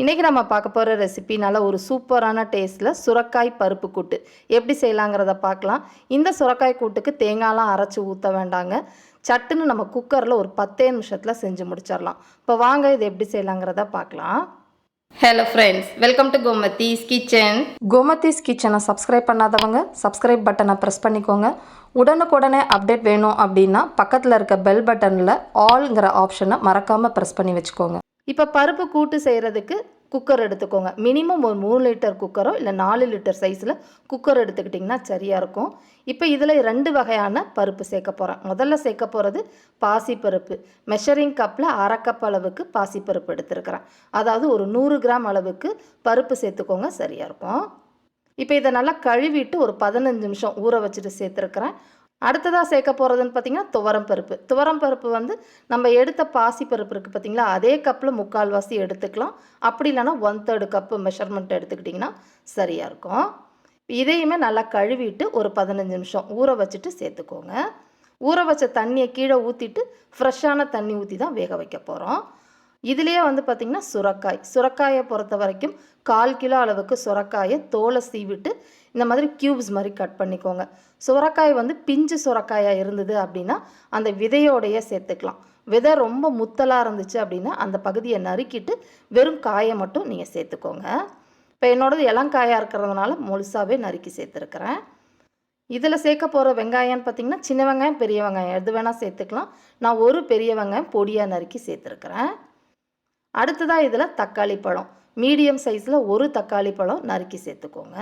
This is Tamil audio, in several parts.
இன்றைக்கி நம்ம பார்க்க போகிற ரெசிபி நல்ல ஒரு சூப்பரான டேஸ்ட்டில் சுரக்காய் பருப்பு கூட்டு. எப்படி செய்யலாங்கிறத பார்க்கலாம். இந்த சுரக்காய் கூட்டுக்கு தேங்காய்லாம் அரைச்சி ஊற்ற வேண்டாங்க. சட்டுன்னு நம்ம குக்கரில் ஒரு பத்தே நிமிஷத்தில் செஞ்சு முடிச்சிடலாம் இப்போ வாங்க இது எப்படி செய்யலாங்கிறத பார்க்கலாம். Hello friends welcome to Gomathi's kitchen Gomathi's கிச்சனை சப்ஸ்கிரைப் பண்ணாதவங்க சப்ஸ்கிரைப் பட்டனை ப்ரெஸ் பண்ணிக்கோங்க. உடனுக்குடனே அப்டேட் வேணும் அப்படின்னா பக்கத்தில் இருக்க பெல் பட்டனில் ஆல்ங்கிற ஆப்ஷனை மறக்காமல் ப்ரெஸ் பண்ணி வச்சுக்கோங்க. இப்போ பருப்பு கூட்டு செய்கிறதுக்கு குக்கர் எடுத்துக்கோங்க. மினிமம் ஒரு மூணு லிட்டர் குக்கரோ இல்லை நாலு லிட்டர் சைஸில் குக்கர் எடுத்துக்கிட்டிங்கன்னா சரியாக இருக்கும். இப்போ இதில் ரெண்டு வகையான பருப்பு சேர்க்க போகிறேன் முதல்ல சேர்க்க போகிறது பாசிப்பருப்பு. மெஷரிங் கப்பில் அரை கப் அளவுக்கு பாசிப்பருப்பு எடுத்துருக்கிறேன். அதாவது ஒரு நூறு கிராம் அளவுக்கு பருப்பு சேர்த்துக்கோங்க சரியாக இருக்கும். இப்போ இதை நல்லா கழுவிட்டு ஒரு பதினஞ்சு நிமிஷம் ஊற வச்சுட்டு சேர்த்துருக்குறேன். அடுத்ததாக சேர்க்க போகிறதுன்னு பார்த்தீங்கன்னா துவரம் பருப்பு. துவரம் பருப்பு வந்து நம்ம எடுத்த பாசி பருப்பு இருக்குது பார்த்தீங்களா அதே கப்பில் முக்கால்வாசி எடுத்துக்கலாம். அப்படி இல்லைன்னா ஒன் தேர்டு கப்பு மெஷர்மெண்ட் எடுத்துக்கிட்டிங்கன்னா சரியாக இருக்கும். இதையுமே நல்லா கழுவிட்டு ஒரு பதினஞ்சு நிமிஷம் ஊற வச்சுட்டு சேர்த்துக்கோங்க. ஊற வச்ச தண்ணியை கீழே ஊற்றிட்டு ஃப்ரெஷ்ஷான தண்ணி ஊற்றி தான் வேக வைக்க போகிறோம் இதுலேயே வந்து பார்த்திங்கன்னா சுரக்காய். சுரக்காயை பொறுத்த வரைக்கும் கால் கிலோ அளவுக்கு சுரக்காயை தோலை சீவிட்டு இந்த மாதிரி க்யூப்ஸ் மாதிரி கட் பண்ணிக்கோங்க. சுரக்காய் வந்து பிஞ்சு சுரக்காயாக இருந்தது அப்படின்னா அந்த விதையோடைய சேர்த்துக்கலாம். விதை ரொம்ப முத்தலாக இருந்துச்சு அப்படின்னா அந்த பகுதியை நறுக்கிட்டு வெறும் காயை மட்டும் நீங்கள் சேர்த்துக்கோங்க. இப்போ என்னோடது இளங்காயாக இருக்கிறதுனால முழுசாகவே நறுக்கி சேர்த்துருக்குறேன். இதில் சேர்க்க போகிற வெங்காயம்னு பார்த்திங்கன்னா சின்ன வெங்காயம் பெரிய வெங்காயம். எது வேணால் சேர்த்துக்கலாம். நான் ஒரு பெரிய வெங்காயம் பொடியாக நறுக்கி சேர்த்துருக்குறேன். அடுத்ததாக இதில் தக்காளி பழம். மீடியம் சைஸில் ஒரு தக்காளி பழம் நறுக்கி சேர்த்துக்கோங்க.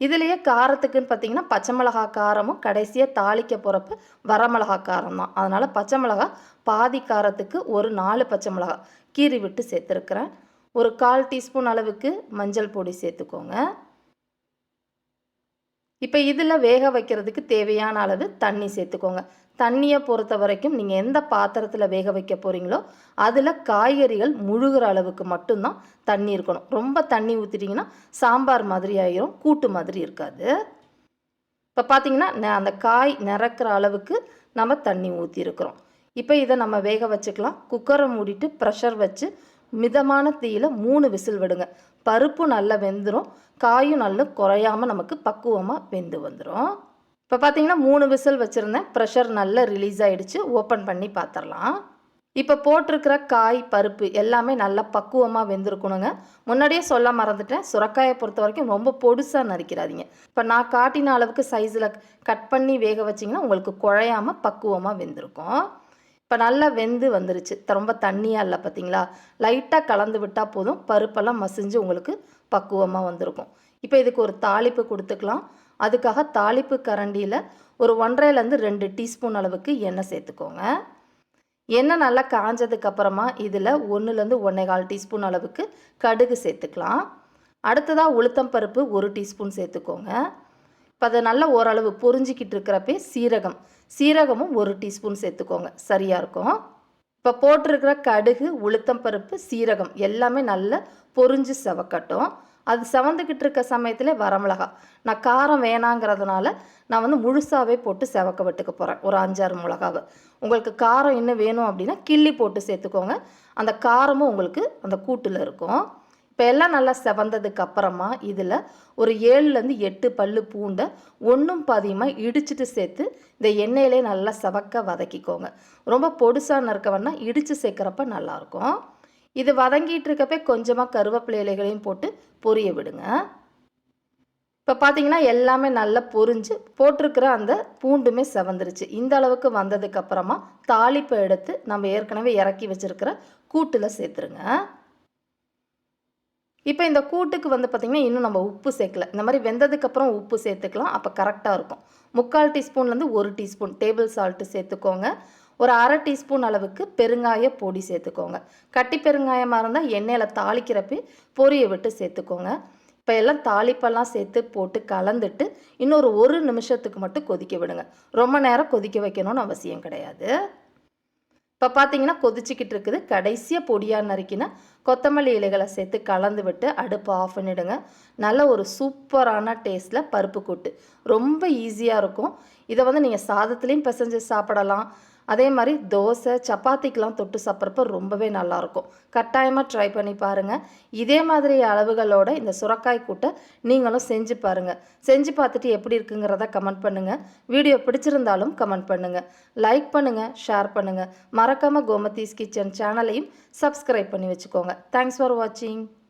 இதுலேயே காரத்துக்குன்னு பார்த்தீங்கன்னா பச்சை மிளகா காரமும் கடைசியாக தாளிக்க போகிறப்ப வரமிளகா காரம் தான். அதனால் பச்சை மிளகா பாதி காரத்துக்கு ஒரு நாலு பச்சை மிளகா கீறி விட்டு சேர்த்துருக்குறேன். ஒரு கால் டீஸ்பூன் அளவுக்கு மஞ்சள் பொடி சேர்த்துக்கோங்க. இப்போ இதில் வேக வைக்கிறதுக்கு தேவையான அளவு தண்ணி சேர்த்துக்கோங்க. தண்ணியை பொறுத்த வரைக்கும் நீங்கள் எந்த பாத்திரத்தில் வேக வைக்க போகிறீங்களோ அதில் காய்கறிகள் முழுகிற அளவுக்கு மட்டும்தான் தண்ணி இருக்கணும். ரொம்ப தண்ணி ஊற்றிட்டிங்கன்னா சாம்பார் மாதிரி ஆயிரும் கூட்டு மாதிரி இருக்காது. இப்போ பார்த்தீங்கன்னா ந- அந்த காய் நிறக்கிற அளவுக்கு நம்ம தண்ணி ஊற்றிருக்கிறோம் இப்போ இதை நம்ம வேக வச்சுக்கலாம். குக்கரை மூடிட்டு ப்ரெஷர் வச்சு மிதமான தீயில் மூணு விசில் விடுங்க. பருப்பு நல்லா வெந்துடும் காயும் நல்லா குறையாம நமக்கு பக்குவமாக வெந்து வந்துடும் இப்போ பார்த்தீங்கன்னா மூணு விசில் வச்சுருந்தேன். ப்ரெஷர் நல்லா ரிலீஸ் ஆகிடுச்சு ஓப்பன் பண்ணி பார்த்துடலாம் இப்போ போட்டிருக்கிற காய் பருப்பு எல்லாமே நல்லா பக்குவமாக வெந்திருக்கணுங்க. முன்னாடியே சொல்ல மறந்துட்டேன். சுரக்காயை பொறுத்த வரைக்கும் ரொம்ப பொடுசாக நறுக்கிறாதீங்க. இப்போ நான் காட்டின அளவுக்கு சைஸில் கட் பண்ணி வேக வச்சிங்கன்னா உங்களுக்கு குழையாமல் பக்குவமாக வெந்திருக்கும். இப்போ நல்லா வெந்து வந்துருச்சு. ரொம்ப தண்ணியாக இல்லை பார்த்தீங்களா லைட்டாக கலந்து விட்டால் போதும். பருப்பெல்லாம் மசிஞ்சு உங்களுக்கு பக்குவமாக வந்திருக்கும். இப்போ இதுக்கு ஒரு தாளிப்பு கொடுத்துக்கலாம். அதுக்காக தாளிப்பு கரண்டியில் ஒரு ஒன்றரைலேருந்து ரெண்டு டீஸ்பூன் அளவுக்கு எண்ணெய் சேர்த்துக்கோங்க. எண்ணெய் நல்லா காஞ்சதுக்கப்புறமா இதில் ஒன்றுலேருந்து ஒன்றே கால் டீஸ்பூன் அளவுக்கு கடுகு சேர்த்துக்கலாம். அடுத்ததாக உளுத்தம் பருப்பு ஒரு டீஸ்பூன் சேர்த்துக்கோங்க. இப்போ அதை நல்லா ஓரளவு பொறிஞ்சிக்கிட்டு இருக்கிறப்பே சீரகம். சீரகமும் ஒரு டீஸ்பூன் சேர்த்துக்கோங்க. சரியாக இருக்கும். இப்போ போட்டிருக்கிற கடுகு உளுத்தம் பருப்பு சீரகம் எல்லாமே நல்லா பொறிஞ்சு செவக்கட்டும். அது செவந்துக்கிட்டு இருக்க சமயத்தில் வரமிளகா நான் காரம் வேணாங்கிறதுனால நான் வந்து முழுசாகவே போட்டு செவக்க விட்டுக்க போகிறேன் ஒரு அஞ்சாறு மிளகாவை. உங்களுக்கு காரம் இன்னும் வேணும் அப்படின்னா கிள்ளி போட்டு சேர்த்துக்கோங்க. அந்த காரமும் உங்களுக்கு அந்த கூட்டில் இருக்கும். இப்போ எல்லாம் நல்லா செவந்ததுக்கு அப்புறமா இதில் ஒரு ஏழுலேருந்து எட்டு பல்லு பூண்டை ஒன்றும் பாதியமாக இடிச்சிட்டு சேர்த்து இந்த எண்ணெயிலே நல்லா செவக்க வதக்கிக்கோங்க. ரொம்ப பொடுசாக நறுக்கவன்னா இடித்து சேர்க்குறப்ப நல்லாயிருக்கும் இது வதங்கிட்டு இருக்கப்பே கொஞ்சமாக கருவேப்பிலை இலைகளையும் போட்டு பொரிய விடுங்க. இப்போ பார்த்தீங்கன்னா எல்லாமே நல்லா பொரிஞ்சு போட்டிருக்கிற அந்த பூண்டுமே செவந்துருச்சு. இந்த அளவுக்கு வந்ததுக்கப்புறமா தாளிப்பை எடுத்து நம்ம ஏற்கனவே இறக்கி வச்சிருக்கிற கூட்டில் சேர்த்துருங்க. இப்போ இந்த கூட்டுக்கு வந்து பார்த்திங்கன்னா இன்னும் நம்ம உப்பு சேர்க்கல. இந்த மாதிரி வெந்ததுக்கப்புறம் உப்பு சேர்த்துக்கலாம். அப்போ கரெக்டாக இருக்கும். முக்கால் டீஸ்பூன்லேருந்து ஒரு டீஸ்பூன் டேபிள் சால்ட்டு சேர்த்துக்கோங்க. ஒரு அரை டீஸ்பூன் அளவுக்கு பெருங்காய பொடி சேர்த்துக்கோங்க. கட்டி பெருங்காயமாக இருந்தால் எண்ணெயில் தாளிக்கிறப்ப பொரிய விட்டு சேர்த்துக்கோங்க. இப்போ எல்லாம் தாளிப்பெல்லாம் சேர்த்து போட்டு கலந்துட்டு இன்னொரு ஒரு நிமிஷத்துக்கு மட்டும் கொதிக்க விடுங்க. ரொம்ப நேரம் கொதிக்க வைக்கணும்னு அவசியம் கிடையாது. இப்போ பார்த்தீங்கன்னா கொதிச்சிக்கிட்டு இருக்குது. கடைசியாக பொடியாக நறுக்கின கொத்தமல்லி இலைகளை சேர்த்து கலந்து விட்டு அடுப்பை ஆஃப் பண்ணிவிடுங்க நல்ல ஒரு சூப்பரான டேஸ்ட்டில் பருப்பு கூட்டு. ரொம்ப ஈஸியாக இருக்கும். இதை வந்து நீங்கள் சாதத்துலேயும் பிசைஞ்சு சாப்பிடலாம். அதே மாதிரி தோசை சப்பாத்திக்கெலாம் தொட்டு சாப்பிட்றப்ப ரொம்பவே நல்லாயிருக்கும். கட்டாயமாக ட்ரை பண்ணி பாருங்கள் இதே மாதிரி அளவுகளோட இந்த சுரக்காய் கூட்டை நீங்களும் செஞ்சு பாருங்கள் செஞ்சு பார்த்துட்டு எப்படி இருக்குங்கிறத கமெண்ட் பண்ணுங்கள் வீடியோ பிடிச்சிருந்தாலும் கமெண்ட் பண்ணுங்கள் லைக் பண்ணுங்கள் ஷேர் பண்ணுங்கள் மறக்காமல் கோமதீஸ் கிச்சன் சேனலையும் சப்ஸ்கிரைப் பண்ணி வச்சுக்கோங்க. தேங்க்ஸ் ஃபார் வாட்சிங்